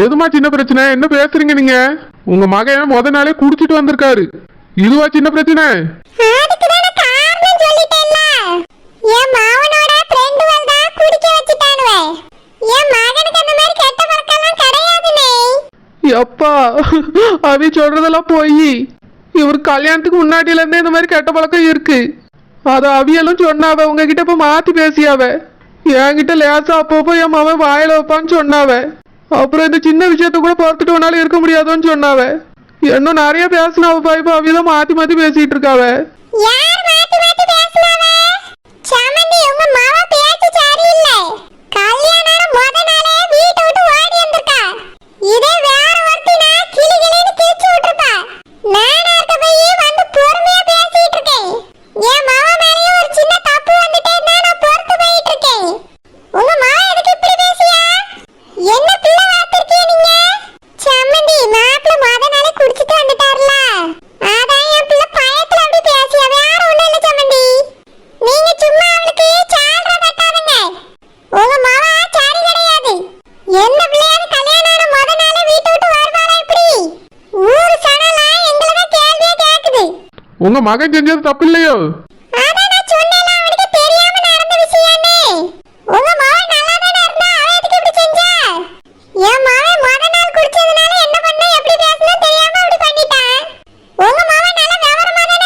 எதுமா சின்ன பிரச்சனை? என்ன பேசுறீங்க நீங்க? உங்க மகன் முத நாளே குடிச்சிட்டு வந்திருக்காரு. இதுவா சின்ன பிரச்சனை? எப்பா அவி சொல்றதெல்லாம் போய். இவர் கல்யாணத்துக்கு முன்னாடில இருந்தே இந்த மாதிரி கெட்ட பழக்கம் இருக்கு. அத அவியலும் சொன்னாவ உங்ககிட்ட இப்ப மாத்தி பேசியாவ. என்கிட்ட லேசா அப்பப்போ என் மவன் வாயில வைப்பான்னு சொன்னாவ. அப்புறம் இந்த சின்ன விஷயத்த கூட பார்த்துட்டு உன்னால இருக்க முடியாதுன்னு சொன்னாவ. இன்னும் நிறைய பேசினாவ இப்ப அவியதான் மாத்தி மாத்தி பேசிட்டு இருக்காவ. இதே மாத்தி மாத்தி பேசுனாவ சமந்தி உங்க மாவ பேச்சு சரியில்லை கல்யாணம் முத நாளே வீட்டை விட்டு ஓடி வந்திருக்கா இதே வேற ஒருத்தினா கிளி கிளின்னு கிழிச்சு விட்டுருப்பா நானா இருக்க போய் வந்து பொறுமையா பேசிட்டு இருக்கேன் என் மாவ மேலேயும் ஒரு சின்ன தப்பு வந்துட்டே இருந்தா நான் பொறுத்து போயிட்டு இருக்கேன் உங்க மாவ எதுக்கு இப்படி பேசியா என்ன பிள்ளை வளர்த்திருக்கீங்க நீங்க சம்மந்தி மாப்பிள்ள முத நாளே குடிச்சிட்டு வந்துட்டார்ல அதான் என் பிள்ளை பயத்துல அப்படி பேசியா வேற ஒண்ணும் இல்ல சம்மந்தி நீங்க சும்மா அவளுக்கு சால்ரா தட்டாதீங்க உங்க மாவ சாரி கிடையாது எந்த பிள்ளையாவது கல்யாணம் ஆன முத நாளே வீட்டை விட்டு வருவாளா இப்படி ஊரு சனலாம் எங்களை தான் கேள்வியே கேக்குது உங்க மகன் செஞ்சது தப்பு இல்லையோ அதான் நான் சொன்னேன்ல அவனுக்கு தெரியாம நடந்த விஷயம்னு உங்க மகன் நல்லா தானே இருந்தா அவன் எதுக்கு இப்படி செஞ்சா என் மகன் முத நாள் குடிச்சதுனால என்ன பண்ண எப்படி பேசணும் தெரியாம அப்படி பண்ணிட்டான் உங்க மகன் நல்லா விவரமா தானே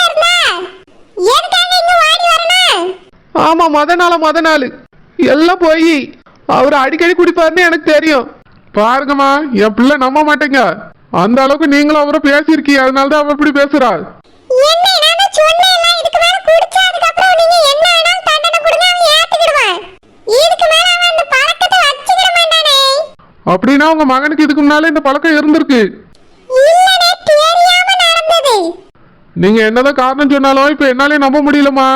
இருந்தா எதுக்காக இங்க ஓடி வரணும்? ஆமா மொத நாள மொத நாள். எல்லாம் போய் அவர் அடிக்கடி குடிப்பாருன்னு எனக்கு தெரியும். பாருங்கம்மா என் பிள்ளை நம்ப மாட்டேங்க. அந்த அளவுக்கு நீங்களும் அவரை பேசியிருக்கீங்க அதனால தான் அவர் இப்படி பேசுறா என்ன நான் தான் சொன்னேன்ல இதுக்கு மேல குடிச்சா அதுக்கப்புறம் நீங்க என்ன வேணாலும் தண்டனை கொடுங்க அவன் ஏத்துக்கிடுவான் இதுக்கு மேல அவன் அந்த பழக்கத்தை வச்சுக்கிட மாட்டானே அப்படின்னா உங்க மகனுக்கு இதுக்கு முன்னாலே இந்த பழக்கம் இருந்திருக்கு. நீங்க என்னதான் காரணம் சொன்னாலும் இப்ப என்னாலே நம்ப முடியலம்மா.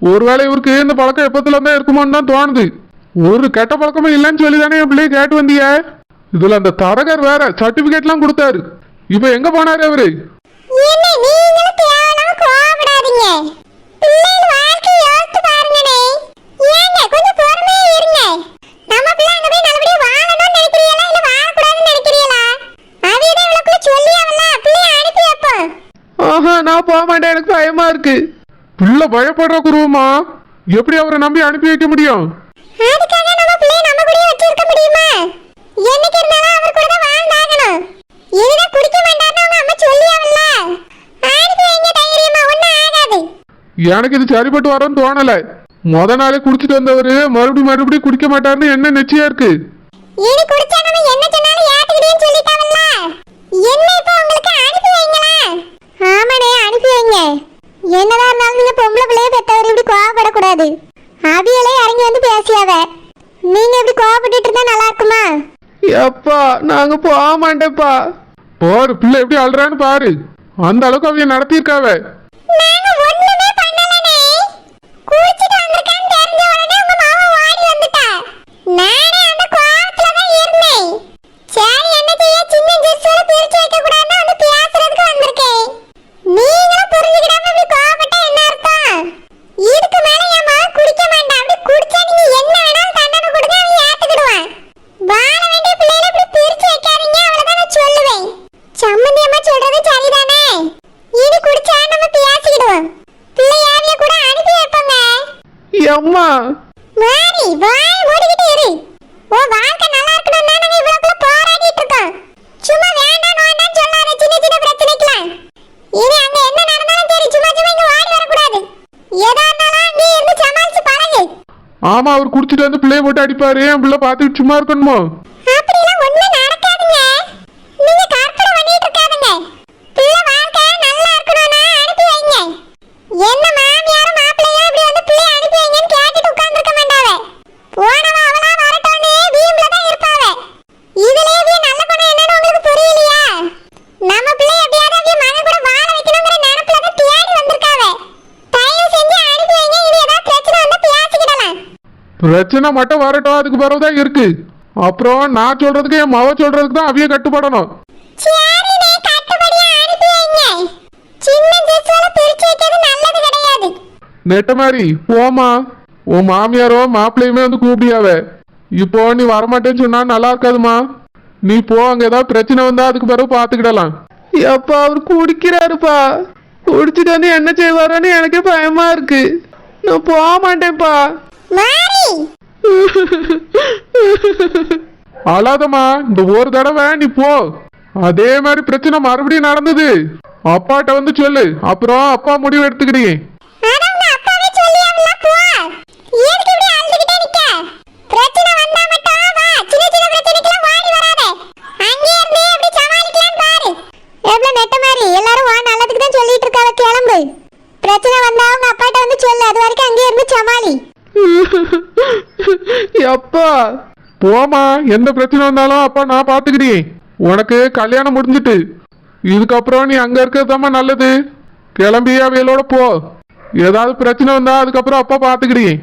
ஒருவேளை இவருக்கு இந்த பழக்கம் எப்பத்துல இருந்தே இருக்குமோன்னு தான் தோணுது. ஒரு கெட்ட பழக்கமும் இல்லைன்னு சொல்லி தானே என் பிள்ளைய கேட்டு வந்தீங்க? இதுல அந்த தரகர் வேற சர்டிபிகேட்லாம் கொடுத்தாரு. இப்ப எங்க போனாரு அவரு என்ன நீங்களும் தேவையில்லாம கோவப்படாதீங்க பிள்ளைகள் வாழ்க்கை யோசித்து பாருங்கனே ஏங்க கொஞ்சம் பொறுமையா இருங்க நம்ம பிள்ளை அங்க போய் நல்லபடியா வாழணும்னு நினைக்கிறீங்களா இல்ல வாழக்கூடாதுன்னு நினைக்கிறீங்களா அவியதே இவ்வளவுக்குள்ள சொல்லியாவல்ல பிள்ளைய அனுப்பி வைப்போம் ஆஹா நான் போக மாட்டேன் எனக்கு பயமா இருக்கு. பிள்ளை பயப்படுற குருவமா? எப்படி அவரை நம்பி அனுப்பி வைக்க முடியும்? அதுக்காக நம்ம பிள்ளைய நம்ம கூடயே வச்சிருக்க முடியுமா? என்னைக்கு இருந்தாலும் அவர் கூட தான் வாழ்ந்தாகணும். இதுதான் குடிக்க வேண்டாம்னு அவங்க அம்மா சொல்லியாவல்ல. அனுப்பி வைங்க தைரியமா? ஒண்ணும் ஆகாது. எனக்கு இது சரிப்பட்டு வரன்னு தோணல. முத நாளே குடிச்சிட்டு வந்தவரு மறுபடியும் மறுபடியும் குடிக்க மாட்டாருன்னு என்ன நிச்சயம் இருக்கு? இனி குடிச்சா நம்ம என்ன சொன்னாலும் ஏத்துக்கிட்டேன்னு சொல்லிட்டாவல்ல. என்ன இப்போ உங்களுக்கு அனுப்பி வைங்களா ஆமாண்ணே அனுப்பி வைங்க என்னதான் இருந்தாலும் நீங்க பொம்பளை பிள்ளைய பெத்தவர் இப்படி கோவப்படக்கூடாது. அவியலே இறங்கி வந்து பேசியாவ நீங்க இப்படி கோவப்பட்டுட்டு இருந்தா நல்லா இருக்குமா? எப்பா நாங்க போக மாட்டேப்பா போரு பிள்ளை எப்படி அழுறான்னு பாரு. அந்த அளவுக்கு அவங்க நடத்தியிருக்காவ நாங்க ஒண்ணுமே பண்ணலனே குடிச்சிட்டு வந்திருக்கான்னு தெரிஞ்ச உடனே உங்க மாமா ஓடி வந்துட்டா நானே அந்த கோவத்துல தான் இருந்தேன் சரி என்ன செய்ய சின்ன ஜெஸ்ஸோட பிரிச்சு வைக்க கூடாதுன்னு வந்து பேசுறதுக்கு வந்திருக்கேன் நீங்களும் புரிஞ்சுக்கிடாம இப்படி கோவப்பட்டா என்ன அர்த்தம் இதுக்கு மேல என் மகன் குடிக்க மாட்டான் அப்படி குடிச்சா நீங்க என்ன வேணாலும் தண்டனை கொடுங்க அவன் ஏத்துக்கிடுவான் வாழ வேண்டிய பிள்ளைகளை இப்படி பிரிச்சு வைக்காதீங்க அவ்வளவுதான் நான் சொல்லுவேன் சம்மந்தி அம்மா சொல்றது சரிதானே இனி குடிச்சா நம்ம பேசிக்கிடுவோம் பிள்ளையாவிய கூட அனுப்பி வைப்போங்க அம்மா மாறி வாய் மூடிக்கிட்டு இரு உன் வாழ்க்கை நல்லா இருக்கணும்னா நாங்க இவ்வளவுக்குள்ள போராடிட்டு இருக்கோம் சும்மா வேண்டாம் வேண்டாம் சொல்லாத சின்ன சின்ன பிரச்சனைக்கலாம் இனி அங்க என்ன நடந்தாலும் சரி சும்மா சும்மா இங்க ஓடி வரக்கூடாது எதா இருந்தாலும் அங்கே இருந்து சமாளிச்சு பழகு ஆமா அவர் குடிச்சிட்டு வந்து பிள்ளைய போட்டு அடிப்பாரு. என் பிள்ளை பார்த்துட்டு சும்மா இருக்கணுமோ அப்படிலாம் ஒண்ணும் நடக்காதுங்க நீங்க கற்பனை பண்ணிட்டு இருக்காதுங்க பிள்ளை வாழ்க்கை நல்லா இருக்கணும்னா அனுப்பி வைங்க என்ன மாமியாரும் மாப்பிள்ளையும் இப்படி வந்து பிள்ளை அனுப்பி வைங்கன்னு கேட்டுட்டு உட்கார்ந்திருக்க மாட்டாவ போனவ அவளா வரட்டும்னு வீம்புல தான் இருப்பாவ இதுலயே இவ நல்ல குணம் என்னன்னு உங்களுக்கு புரியலையா நம்ம பிள்ளை எப்படியாவது அவிய மகன் கூட வாழ வைக்கணுங்கிற நினைப்புல தான் தேடி வந்திருக்காவ தயவு செஞ்சு அனுப்பி வைங்க இனி ஏதாவது பிரச்சனை வந்தா பேசிக்கிடலாம் பிரச்சனை மட்டும் வரட்டும் அதுக்கு பிறகுதான் இருக்கு. அப்புறம் நான் சொல்றதுக்கு என் மவ சொல்றதுக்கு தான் அவிய கட்டுப்படணும். நெட்ட மாதிரி போமா உன் மாமியாரோ மாப்பிள்ளையுமே வந்து கூப்பிடியாவ. இப்போ நீ வரமாட்டேன்னு சொன்னா நல்லா இருக்காதுமா? நீ போ அங்க ஏதாவது பிரச்சனை வந்தா அதுக்கு பிறகு பாத்துக்கிடலாம். எப்பா அவர் குடிக்கிறாருப்பா. குடிச்சிட்டு வந்து என்ன செய்வாரோன்னு எனக்கே பயமா இருக்கு. நான் போக மாட்டேன்ப்பா. அழாதம்மா இந்த ஒரு தடவை நீ போ. அதே மாதிரி பிரச்சனை மறுபடியும் நடந்தது. அப்பாட்ட வந்து சொல்லு. அப்புறம் அப்பா முடிவு எடுத்துக்கிறீங்க ஆனா உங்க அப்பாவே சொல்லியாம்ல போ எதுக்கு இப்படி அழுதுகிட்டே நிக்க பிரச்சனை வந்தா மட்டும் வா சின்ன சின்ன பிரச்சனைக்கெல்லாம் ஓடி வராத அங்கே இருந்து எப்படி சமாளிக்கலாம்னு பாரு எவ்வளவு நெட்ட மாதிரி எல்லாரும் வா நல்லதுக்கு தான் சொல்லிட்டு இருக்காவ கிளம்பு பிரச்சனை வந்தா உங்க அப்பாட்ட வந்து சொல்லு அது வரைக்கும் அங்கே இருந்து சமாளி எப்பா போமா எந்த பிரச்சனை வந்தாலும் அப்பா நான் பாத்துக்கிட்டேன் உனக்கு கல்யாணம் முடிஞ்சிட்டு. இதுக்கப்புறம் நீ அங்க இருக்கிறதாம்மா நல்லது. கிளம்பி அவையலோட போ. ஏதாவது பிரச்சனை வந்தா அதுக்கப்புறம் அப்பா பாத்துக்கிறேன்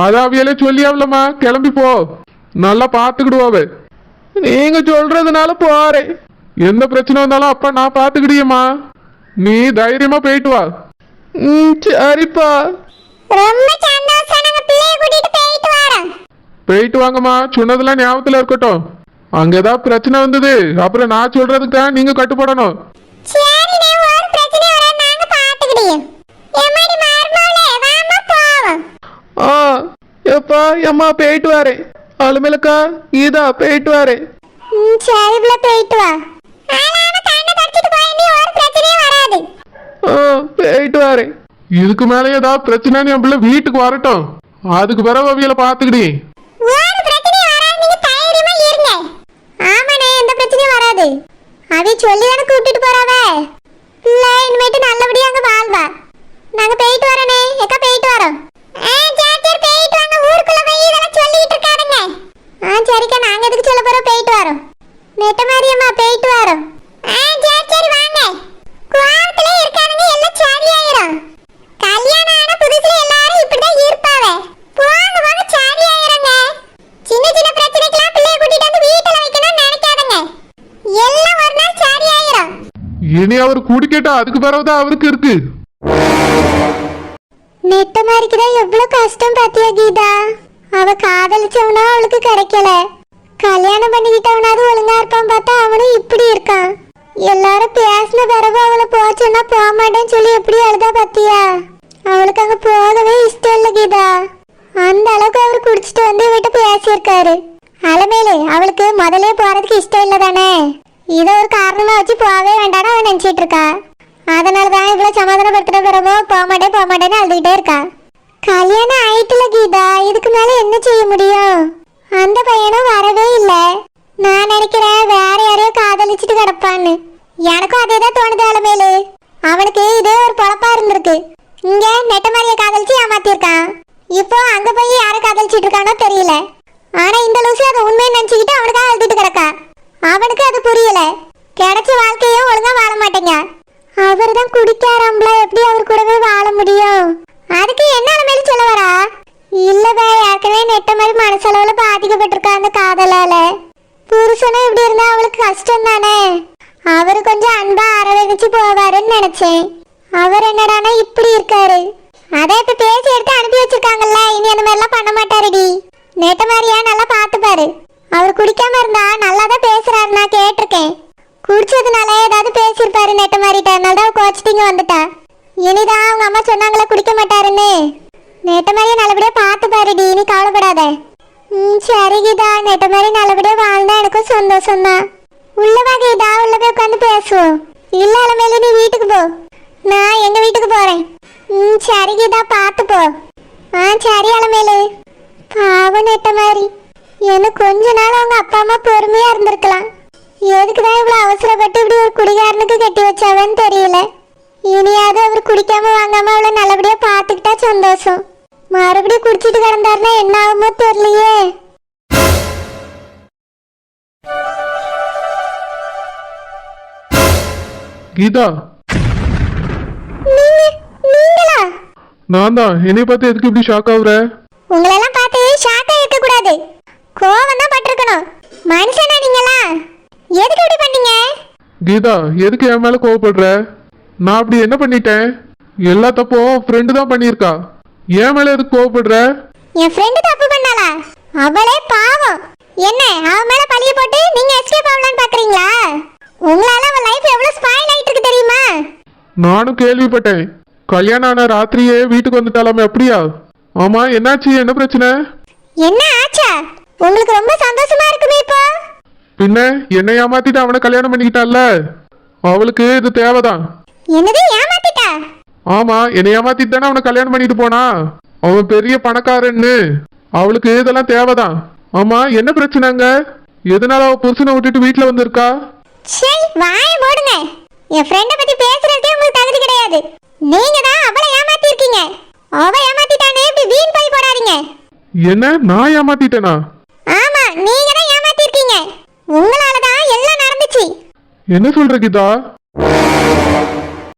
அதான் அவையலே சொல்லியாவலம்மா கிளம்பி போ. நல்லா பாத்துக்கிடுவாவ நீங்க சொல்றதுனால போறேன். எந்த பிரச்சனை வந்தாலும் அப்பா நான் பாத்துக்கிடியம்மா நீ தைரியமா போயிட்டு வா ம் சரிப்பா ரொம்ப சந்தோஷம் நாங்க பிள்ளைய கூட்டிட்டு போயிட்டு வரோம் போயிட்டு வாங்கம்மா சொன்னதெல்லாம் ஞாபகத்துல இருக்கட்டும் அங்க ஏதாவது பிரச்சனை வந்தது அப்புறம் நான் சொல்றதுக்கா நீங்க கட்டுப்படணும் சரிண்ணே ஒரு பிரச்சனை வராது நாங்க பாத்துக்கிடுவோம் எம்மாடி மருமகளே வாமா போவோம் ஆ எப்பா அம்மா போயிட்டு வரேன் அலுமேலக்கா இதா போயிட்டு வரேன் ம் சரி பிள்ளை போயிட்டு வா ஆளாம கண்ணை தொடச்சிட்டு போய் நீ ஒரு பிரச்சனையும் வராது ஆ போயிட்டு வரேன் இதுக்கு மேலே ஏதாவது பிரச்சனைன்னு என் பிள்ளை வீட்டுக்கு வரட்டும். அதுக்கு பிறகு அவியலை பாத்துக்கிடி ஒரு பிரச்சனையும் வராது நீங்க தைரியமா இருங்க. ஆமாண்ணே எந்த பிரச்சனையும் வராது. அதை சொல்லி தானே கூப்பிட்டுட்டு போறாவே? பிள்ளை இனிமேட்டு நல்லபடியா அங்க வாழ்வா. நாங்க போயிட்டு வரோனே எக்கா போயிட்டு வரோம். ஆ சரி சரி போயிட்டு வாங்க. ஊருக்குள்ள போய் இதெல்லாம் சொல்லிட்டு இருக்காதுங்க. ஆ சரிக்கா நாங்க எதுக்கு சொல்ல போறோம்? போயிட்டு வரோம். நெட்ட மாரியம்மா போயிட்டு வரோம் ஆ சரி சரி வாங்க கோவத்துல இருக்காதுங்க எல்லாம் சரியாயிரும் கல்யாணம் ஆன புதுசுல எல்லாரும் இப்படிதான் இருப்பாவே போக போக சரியாயிருங்க சின்ன சின்ன பிரச்சனைக்கெல்லாம் பிள்ளைய கூட்டிட்டு வந்து வீட்டுல வைக்கணும்னு நினைக்காதங்க எல்லாம் ஒரு நாள் சரியாயிரும் இனி கேட்டா அதுக்கு பிறகுதான் அவருக்கு இருக்கு. நெட்ட மாதிரிக்குதான் எவ்வளவு கஷ்டம் பாத்தியா கீதா? அவ காதலிச்சவனா அவளுக்கு கிடைக்கல. கல்யாணம் பண்ணிக்கிட்டவனாவது ஒழுங்கா இருப்பான் பார்த்தா அவனும் இப்படி இருக்கான். எல்லாரும் பேசின பிறகு அவளை போச்சுன்னா போக மாட்டேன்னு சொல்லி எப்படி அழுதா பாத்தியா? அவளுக்கு அங்க போகவே இஷ்டம் இல்ல கீதா. அந்த அளவுக்கு அவர் குடிச்சிட்டு வந்து இவட்ட பேசியிருக்காரு. அலமேலு அவளுக்கு முதல்ல போறதுக்கு இஷ்டம் இல்ல தானே? இதை ஒரு காரணமா வச்சு போகவே வேண்டாம்னு அவன் நினைச்சிட்டு இருக்கா. அதனால தான் இவ்வளோ சமாதானப்படுத்தின பிறகு போக மாட்டேன் போக மாட்டேன்னு அழுதுகிட்டே இருக்கா. கல்யாணம் ஆயிட்டுல கீதா இதுக்கு மேல என்ன செய்ய முடியும்? அந்த பையனும் வரவே இல்லை. நான் நினைக்கிறேன் வேற யாரையோ காதலிச்சுட்டு கிடப்பான்னு. எனக்கும் அதே தான் தோணுது அலமேலு அவனுக்கு இதே ஒரு பொழப்பா இருந்திருக்கு. இங்க நெட்ட மாதிரிய காதலிச்சு ஏமாத்திருக்கான் இப்போ அங்க போய் யாரை காதலிச்சிட்டு இருக்கானோ தெரியல. ஆனா இந்த லூசு அதை உண்மையை நினைச்சுக்கிட்டு அவனுக்காக அழுதுட்டு கிடக்கா. அவனுக்கு அது புரியல. கிடைச்ச வாழ்க்கையும் ஒழுங்கா வாழ மாட்டேங்க. அவர் தான் குடிக்காராம்ல எப்படி அவர் கூடவே வாழ முடியும்? அதுக்கு என்ன மேல சொல்ல வரா இல்லவே ஏற்கனவே நெட்ட மாதிரி மனசளவுல பாதிக்கப்பட்டிருக்கா அந்த காதலால புருஷனும் இப்படி இருந்தா அவளுக்கு கஷ்டம் தானே அவர் கொஞ்சம் அன்பா அரவணைச்சு போவாருன்னு நினைச்சேன் அவர் என்னடானா இப்படி இருக்காரு அதான் இப்ப பேசி எடுத்து அனுப்பி வச்சிருக்காங்கல்ல இனி அந்த மாதிரிலாம் பண்ண மாட்டாருடி நெட்ட மாதிரியா நல்லா பார்த்துப்பாரு அவர் குடிக்காம இருந்தா நல்லா தான் பேசுறாரு நான் கேட்டிருக்கேன் குடிச்சதுனால ஏதாவது பேசியிருப்பாரு நெட்ட மாறிட்ட அதனால தான் கோச்சிட்டிங்க வந்துட்டா இனிதான் அவங்க அம்மா சொன்னாங்களே குடிக்க மாட்டாருன்னு நெட்ட மாதிரியே நல்லபடியா பார்த்து பாருடி நீ கவலைப்படாத ம் சரி கீதா நெட்ட மாதிரி நல்லபடியா வாழ்ந்தா எனக்கும் சந்தோஷம் தான் உள்ள வா கீதா உள்ள போய் உட்காந்து பேசுவோம் இல்ல அலமேலு நீ வீட்டுக்கு போ நான் எங்க வீட்டுக்கு போறேன் ம் பார்த்து போ. ஆ சரி அலமேலு. பாவம் நெட்ட மாதிரி. எனக்கு கொஞ்ச நாள் அவங்க அப்பா அம்மா பொறுமையா இருந்திருக்கலாம். எதுக்குதான் இவ்வளவு அவசரப்பட்டு இப்படி ஒரு குடிகாரனுக்கு கட்டி வச்சாவன்னு தெரியல. இனியாவது அவர் குடிக்காம வாங்காம அவளை நல்லபடியா பார்த்துக்கிட்டா சந்தோஷம். மறுபடியும் குடிச்சிட்டு கிடந்தாருன்னா என்ன ஆகுமோ தெரியலையே. கீதா நீங்க நீங்களா நான் தான் என்னை பார்த்து எதுக்கு இப்படி ஷாக் ஆகுற? உங்களெல்லாம் பார்த்து ஷாக்கா இருக்க கூடாது கோவம் தான் பட்டிருக்கணும். மனுஷனா நீங்களா? எதுக்கு இப்படி பண்ணீங்க? கீதா எதுக்கு என் மேல கோவப்படுற? நான் அப்படி என்ன பண்ணிட்டேன்? எல்லா தப்பும் ஃப்ரெண்டு தான் பண்ணியிருக்கா. ஏன் மேல எதுக்கு கோவப்படுற? என் ஃப்ரெண்டு தப்பு பண்ணாளா? அவளே பாவம். என்ன அவ மேல பழிய போட்டு நீங்க எஸ்கேப் ஆகலாம்னு பாக்குறீங்களா? உங்களால அவ லைஃப் எவ்வளவு ஸ்பாயில் ஆயிட்டு இருக்கு தெரியுமா? நானும் கேள்விப்பட்டேன். கல்யாணம் ஆன ராத்திரியே வீட்டுக்கு வந்துட்டாலாமே அப்படியா? ஆமா என்னாச்சு? என்ன பிரச்சனை? என்ன ஆச்சா? உங்களுக்கு ரொம்ப சந்தோஷமா இருக்குமே இப்போ? பின்ன என்னை ஏமாத்திட்டு அவனை கல்யாணம் பண்ணிக்கிட்டான்ல அவளுக்கு இது தேவைதான். என்னது ஏமாத்திட்டா? ஆமா என்னை ஏமாத்திட்டு தானே அவனை கல்யாணம் பண்ணிட்டு போனா? அவன் பெரிய பணக்காரன்னு. அவளுக்கு இதெல்லாம் தேவைதான். ஆமா என்ன பிரச்சனைங்க? எதனால அவ புருஷனை விட்டுட்டு வீட்டுல வந்திருக்கா? சரி வாய போடுங்க என் ஃப்ரெண்ட பத்தி பேசுறதுக்கே உங்களுக்கு தகுதி கிடையாது. நீங்க தான் அவளை ஏமாத்தி இருக்கீங்க அவ ஏமாத்திட்டானே இப்படி வீண் பழி போடாதீங்க என்ன? நான் ஏமாத்திட்டேனா? ஆமா நீங்க தான் ஏமாத்தி இருக்கீங்க உங்களால தான் எல்லாம் நடந்துச்சு. என்ன சொல்ற கீதா?